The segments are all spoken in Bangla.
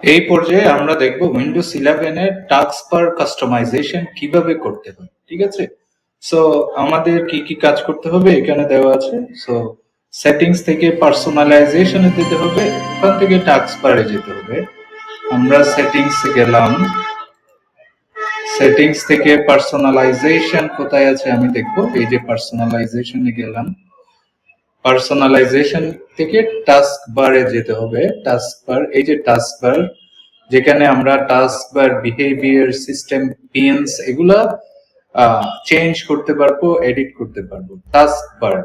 এই পর্যায়ে আমরা দেখব উইন্ডোজ ইলেভেনের টাস্ক পার কাস্টমাইজেশন কীভাবে করতে হয়, ঠিক আছে? সো আমাদের কি কি কাজ করতে হবে এখানে দেওয়া আছে। সো সেটিংস থেকে পার্সোনালাইজেশনে যেতে হবে ওখান থেকে টাস্ক বারে যেতে হবে। আমরা সেটিংস গেলাম। সেটিংস থেকে পার্সোনালাইজেশন কোথায় আছে আমি দেখব। এই যে পার্সোনালাইজেশনে গেলাম। পার্সোনালাইজেশন থেকে টাস্ক বারে যেতে হবে। টাস্ক বার এই যে টাস্ক বার যেখানে আমরা টাস্ক বার বিহেভিয়ার সিস্টেম পিএনস এগুলা চেঞ্জ করতে পারব এডিট করতে পারব। টাস্ক বার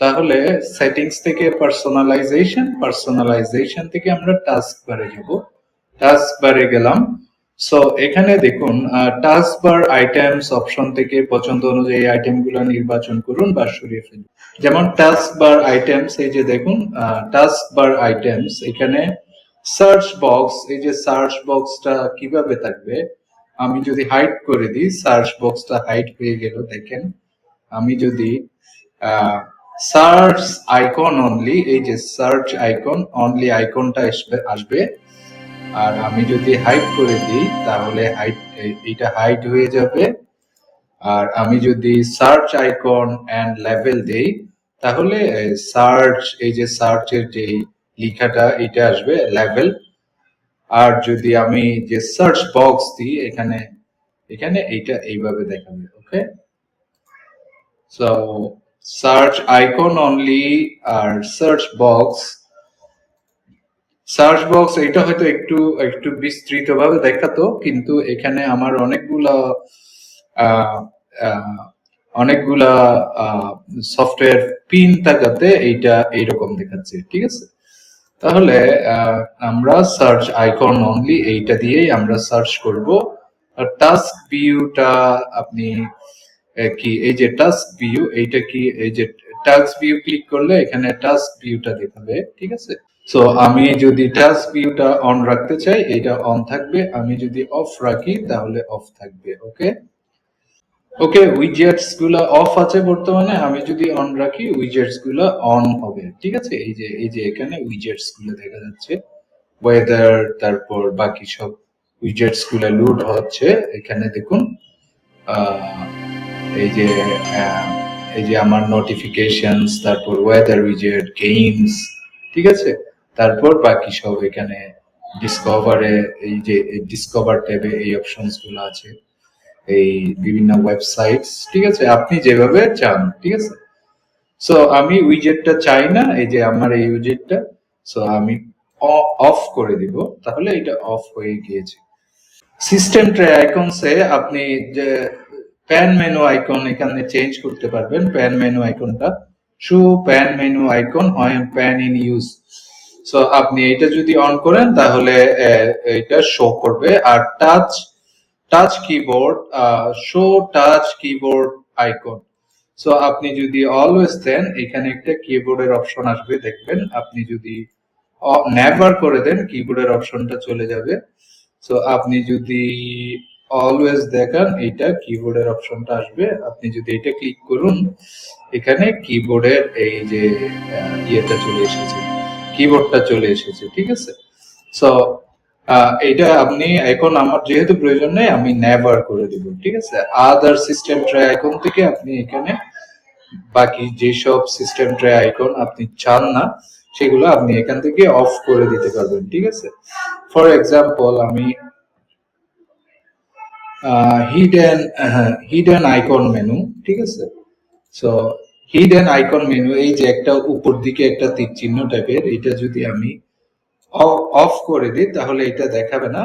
তাহলে সেটিংস থেকে পার্সোনালাইজেশন পার্সোনালাইজেশন থেকে আমরা টাস্ক বারে যাব। টাস্ক বারে গেলাম। সো এখানে দেখুন টাস্ক বার আইটেমস অপশন থেকে পছন্দ অনুযায়ী আইটেমগুলো নির্বাচন করুন বা সরিয়ে ফেলুন। যেমন টাস্ক বার আইটেমস এই যে দেখুন টাস্ক বার আইটেমস এখানে সার্চ বক্স এই যে সার্চ বক্সটা কীভাবে থাকবে? আমি যদি হাইড করে দিই সার্চ বক্সটা হাইড হয়ে গেল, দেখেন। আমি যদি সার্চ আইকন অনলি এই যে সার্চ আইকন অনলি আইকনটা আসবে আসবে। আর আমি যদি হাইট করে দিই, তাহলে হাইড এইটা হাইট হয়ে যাবে। আর আমি যদি সার্চ আইকন এন্ড লেভেল দেই, তাহলে সার্চ এই যে সার্চের যে লেখাটা এটা আসবে লেভেল আর যদি আমি যে সার্চ বক্স দিই, এখানে এখানে এইটা এইভাবে দেখাবে okay so search icon only আর সার্চ বক্স সার্চ বক্স এটা হয়তো একটু একটু বিস্তৃত ভাবে দেখাতো, কিন্তু এখানে আমার অনেকগুলা অনেকগুলা সফটওয়্যার পিন থাকাতে এইটা এইরকম দেখাচ্ছে, ঠিক আছে? তাহলে আমরা সার্চ আইকন অনলি এইটা দিয়েই আমরা সার্চ করব। আর টাস্ক ভিউটা আপনি কি, এই যে টাস্ক ভিউ এইটা কি, এই যে টাস্ক ভিউ ক্লিক করলে এখানে টাস্ক ভিউটা দেখাবে, ঠিক আছে? সো আমি যদি টাস্ক ভিউটা অন রাখতে চাই, এটা অন থাকবে। আমি যদি অফ রাখি, তাহলে অফ থাকবে, ওকে? ওকে উইজেটসগুলা অফ আছে বর্তমানে। আমি যদি অন রাখি উইজেটসগুলা অন হবে। ঠিক আছে? এই যে এই যে এখানে উইজেটসগুলো দেখা যাচ্ছে। ওয়েদার তারপর বাকি সব উইজেটসগুলা লোড হচ্ছে। এখানে দেখুন এই যে এই যে আমার নোটিফিকেশনস তারপর ওয়েদার উইজেট গেমস ঠিক আছে? তারপর বাকি সব এখানে ডিসকভারে এই যে ডিসকভার ট্যাবে এই অপশনসগুলো আছে। এই বিভিন্ন ওয়েবসাইটস ঠিক আছে? আপনি যেভাবে চান, ঠিক আছে? সো আমি উইজেটটা চাই না, এই যে আমার এই উইজেটটা সো আমি অফ করে দিব। তাহলে এটা অফ হয়ে গিয়েছে। সিস্টেম ট্রে আইকনসে আপনি যে প্যান মেনু আইকন এখানে চেঞ্জ করতে পারবেন। প্যান মেনু আইকনটা শো প্যান মেনু আইকন হয় প্যান ইন ইউজ সো আপনি এটা যদি অন করেন, তাহলে এটা শো করবে। আর touch touch keyboard show touch keyboard icon so আপনি যদি অলওয়েজ দেন, এখানে একটা কিবোর্ডের অপশন আসবে, দেখবেন। আপনি যদি নেভার করে দেন কিবোর্ডের অপশনটা চলে যাবে। সো আপনি যদি অলওয়েজ দেখান এটা কিবোর্ডের অপশনটা আসবে। আপনি যদি এটা ক্লিক করুন, এখানে কিবোর্ডের এই যে ইয়েটা চলে এসেছে। কিবোর্ডটা চলে এসেছে, ঠিক আছে? সো এটা আপনি এখন আমার যেহেতু প্রয়োজন নেই, আমি নেভার করে দিব, ঠিক আছে? আদার সিস্টেম ট্রে আইকন থেকে আপনি এখানে বাকি যেসব সিস্টেম ট্রে আইকন আপনি চান না, সেগুলো আপনি এখান থেকে অফ করে দিতে পারবেন, ঠিক আছে? ফর এক্সাম্পল আমি হিডেন হিডেন আইকন মেনু ঠিক আছে? সো হিডেন আইকন মেনু এই যে একটা উপর দিকে একটা তীর চিহ্ন টাইপের এটা যদি আমি অফ করে দিই, তাহলে এটা দেখাবে না।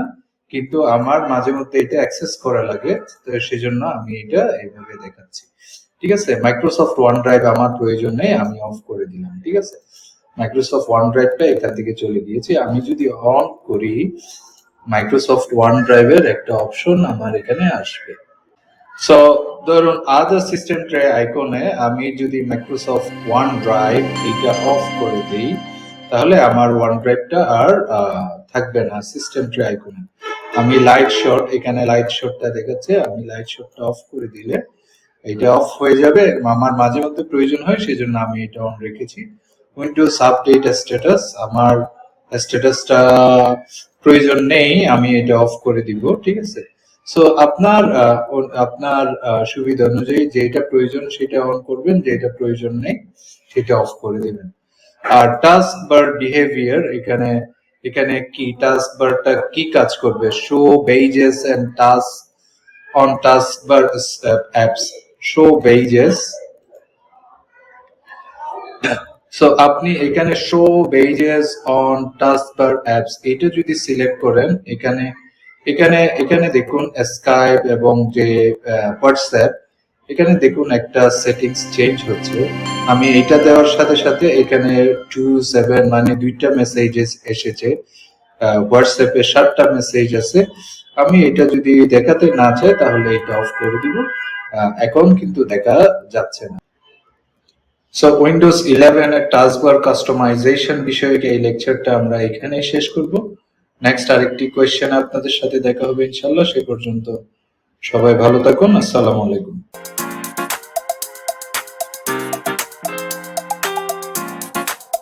কিন্তু আমার মাঝে মধ্যে এটা অ্যাক্সেস করা লাগে, তো সেজন্য আমি এটা এইভাবে দেখাচ্ছি। ঠিক আছে? মাইক্রোসফট ওয়ান ড্রাইভ আমার প্রয়োজন নেই, আমি অফ করে দিলাম, ঠিক আছে? মাইক্রোসফট ওয়ান ড্রাইভটা এখান থেকে চলে গিয়েছে। আমি যদি অন করি মাইক্রোসফট ওয়ান ড্রাইভের একটা অপশন আমার এখানে আসবে। সো ধরুন আদার সিস্টেম ট্রে আইকনে আমি যদি মাইক্রোসফট ওয়ান ড্রাইভ এটা অফ করে দিই, তাহলে আমার ওয়ান ড্রাইভটা আর থাকবে না সিস্টেম ট্রে আইকনে আমি লাইট শট এখানে লাইট শটটা দেখাচ্ছে, আমি লাইট শটটা অফ করে দিলে এটা অফ হয়ে যাবে। আমার মাঝে মধ্যে প্রয়োজন হয়, সেজন্য আমি এটা অন রেখেছি। উইন্ডোজ আপডেট স্ট্যাটাস আমার স্ট্যাটাসটা প্রয়োজন নেই, আমি এটা অফ করে দিব, ঠিক আছে? সো আপনার আপনার সুবিধা অনুযায়ী যেটা প্রয়োজন সেটা অন করবেন যেটা প্রয়োজন নেই সেটা অফ করে দিবেন। আর টাস্ক বার বিহেভিয়ার এখানে এখানে কি টাস্ক বারটা কি কাজ করবে? Show badges and task on taskbar apps show badges so আপনি এখানে show badges on taskbar apps এটা যদি সিলেক্ট করেন, এখানে এখানে এখানে দেখুন স্কাইপ এবং যে হোয়াটসঅ্যাপ এখানে দেখুন একটা সেটিংস চেঞ্জ হচ্ছে। আমি এটা দেওয়ার সাথে সাথে এখানে টু সেভেন মানে দুইটা মেসেজেস এসেছে। হোয়াটসঅ্যাপে সাতটা মেসেজ আছে। আমি এটা যদি দেখাতে না চাই তাহলে এটা অফ করে দিব। এখন কিন্তু দেখা যাচ্ছে না। সো উইন্ডোজ ইলেভেন এর টাস্কবার কাস্টমাইজেশন বিষয়ে এই লেকচারটা আমরা এখানে শেষ করব। নেক্সট আরেকটি কোয়েশ্চেন আপনাদের সাথে দেখা হবে ইনশাল্লাহ সে পর্যন্ত সবাই ভালো থাকুন। আসসালামু আলাইকুম।